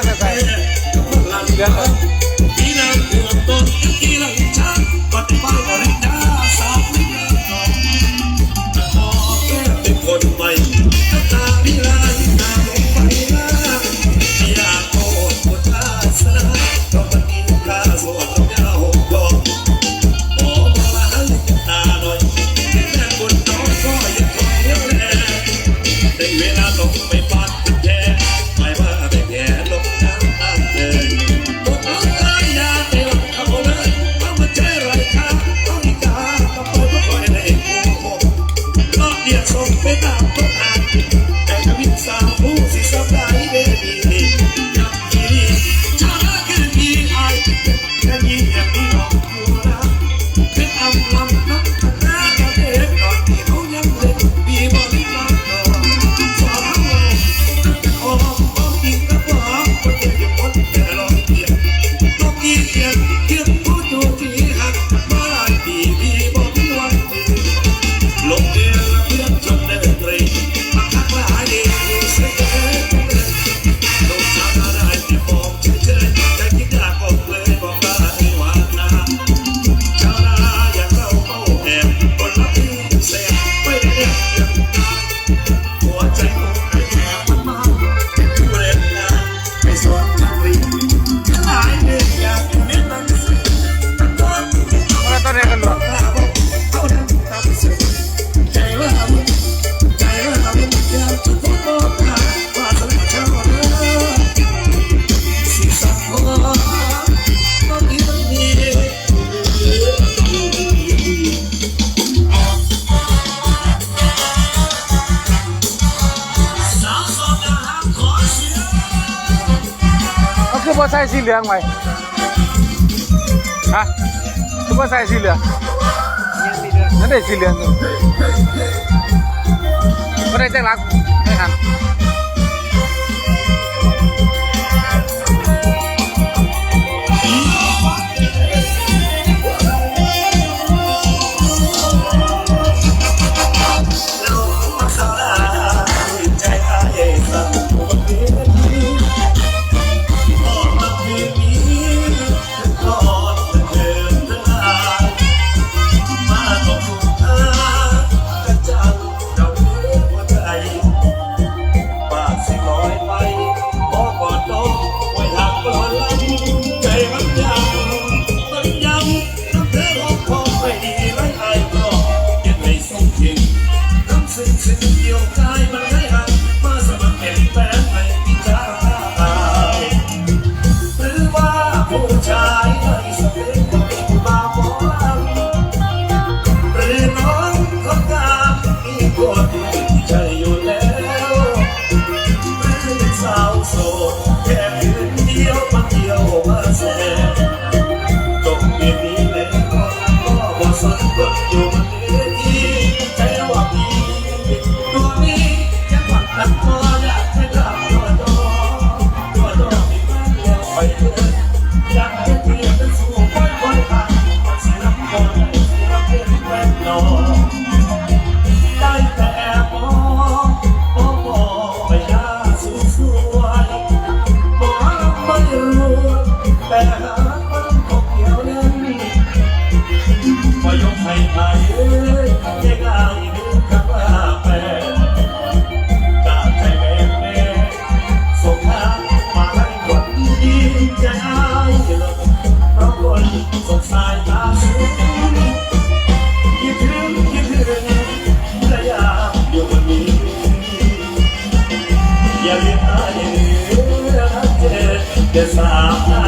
งกันไปเรื่ เก็คือบอใส่สีเหลืองไหมฮะคือบ่ใส่สีเหลืองนั่นเด้สีเหลืองอยู่ก็ได้แจ้งรักไม่หัน Uh, uh.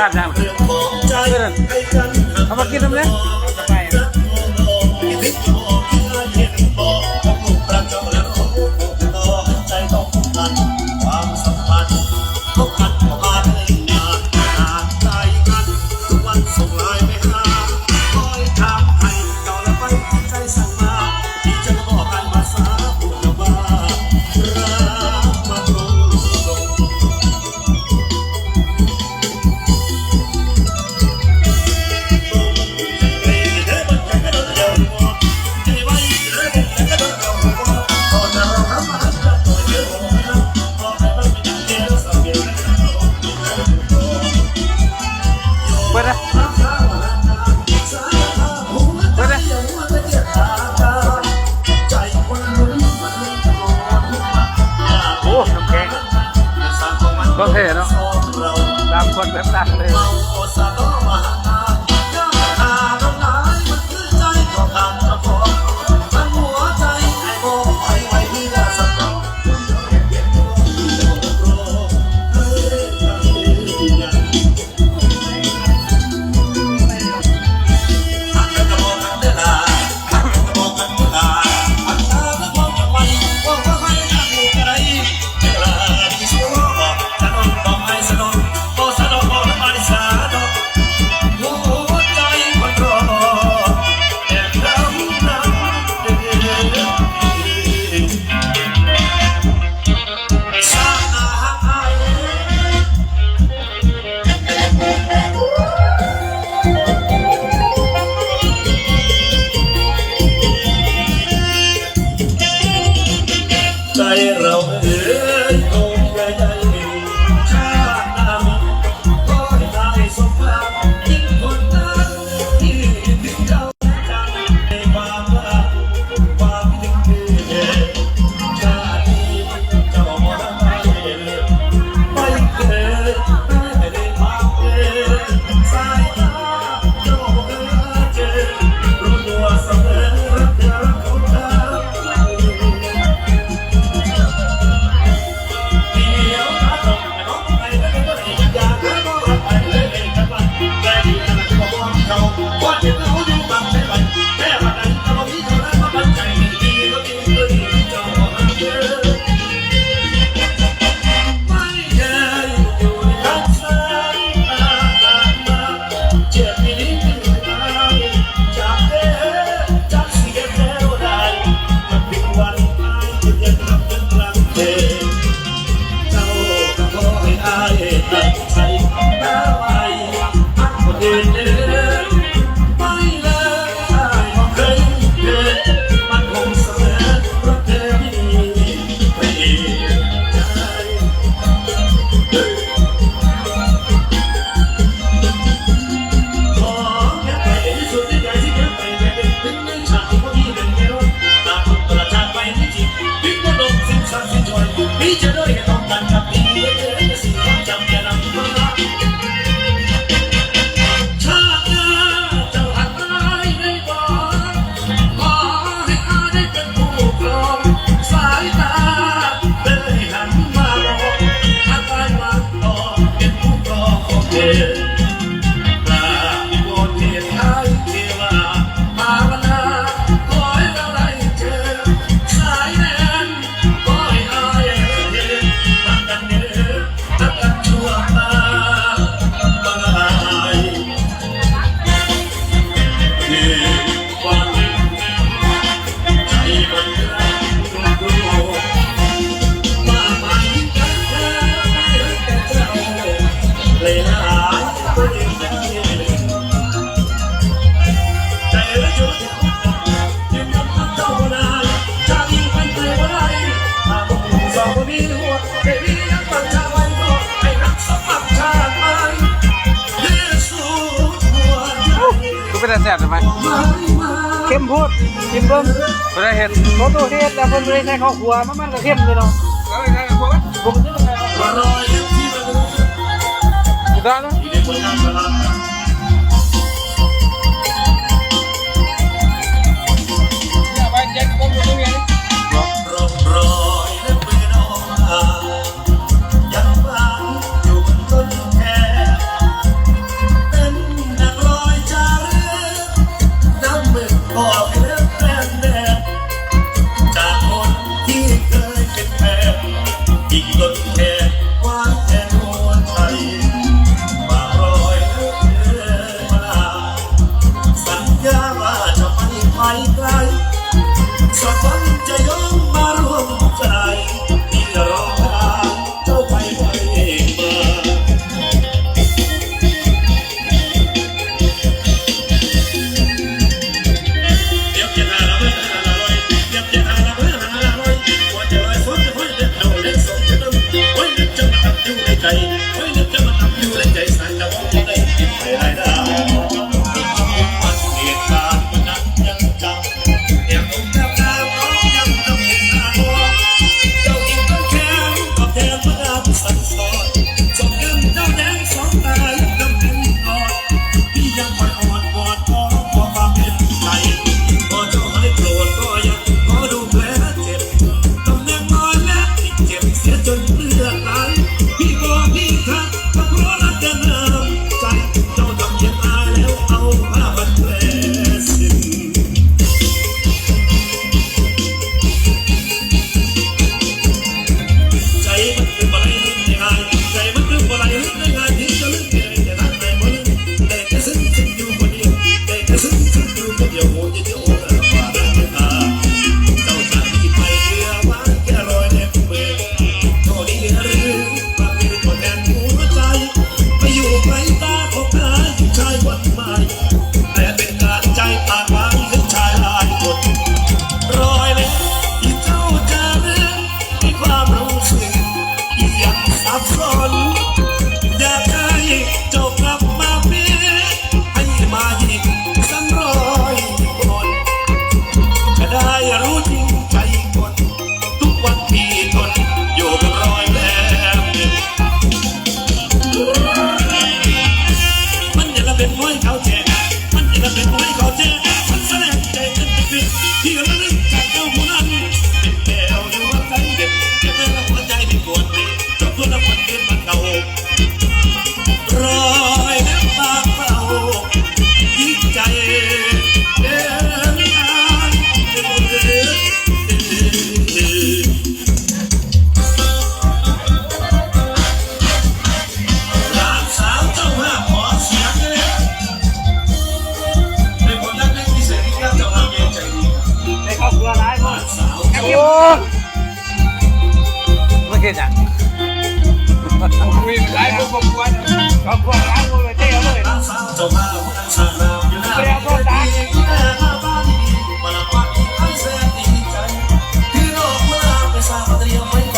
ครับยาเพื่อนเอามากินน้ำเนี้ย เป็นแต่แสบใช่ไหมเข้มพูดกินเบิ้งได้เห็นเขาตัวเห็ดแล้วคนไลยใช้ข้าวขัวมันมันก็เข้มเลยเนาะแล้วใช้ข้าวขัวปกติมันไงบ้างอีกแล้วเนะ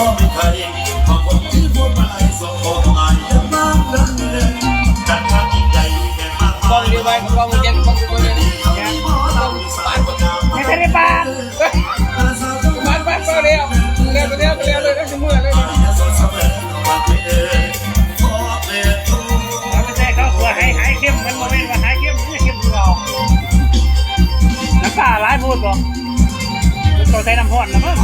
ต้องรีบไปต้องเดินไกเลยจัดยิ่งใไว้กยอ่ใจน้านบ้านก็เวเร็วเร็วเร็ยนะเมื่อเลยไม่ใช่ตัวหายหายเข้มมัต์ว่าหยเข้มไม่เข้เราน้ำตาไหพูดบอกตัวใส่น้ำพอนนะมั้ง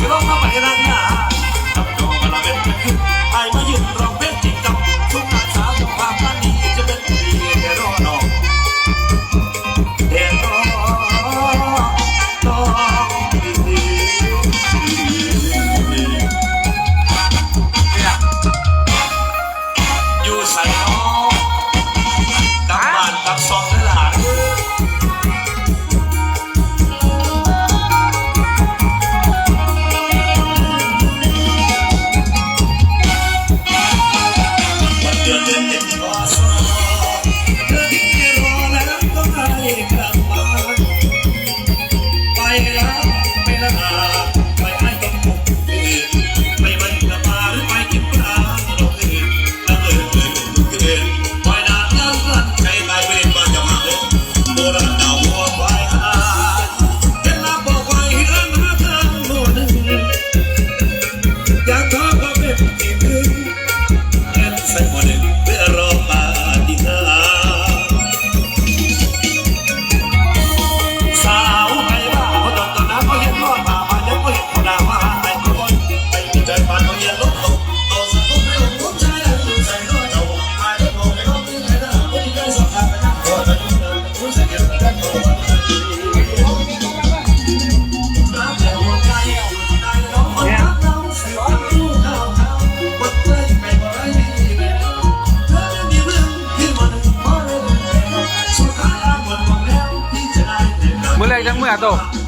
그런 거 Pato.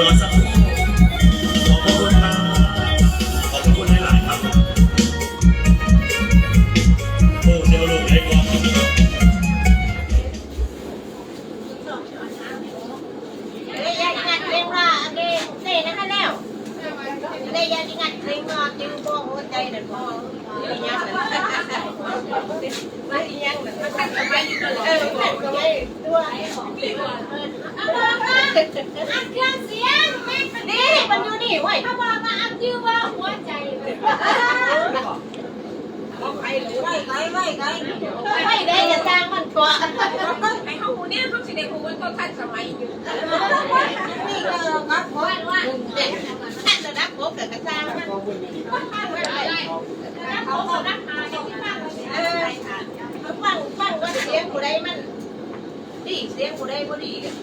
รอสักครู่ দিয়ে পুরাই পড়িয়ে গেল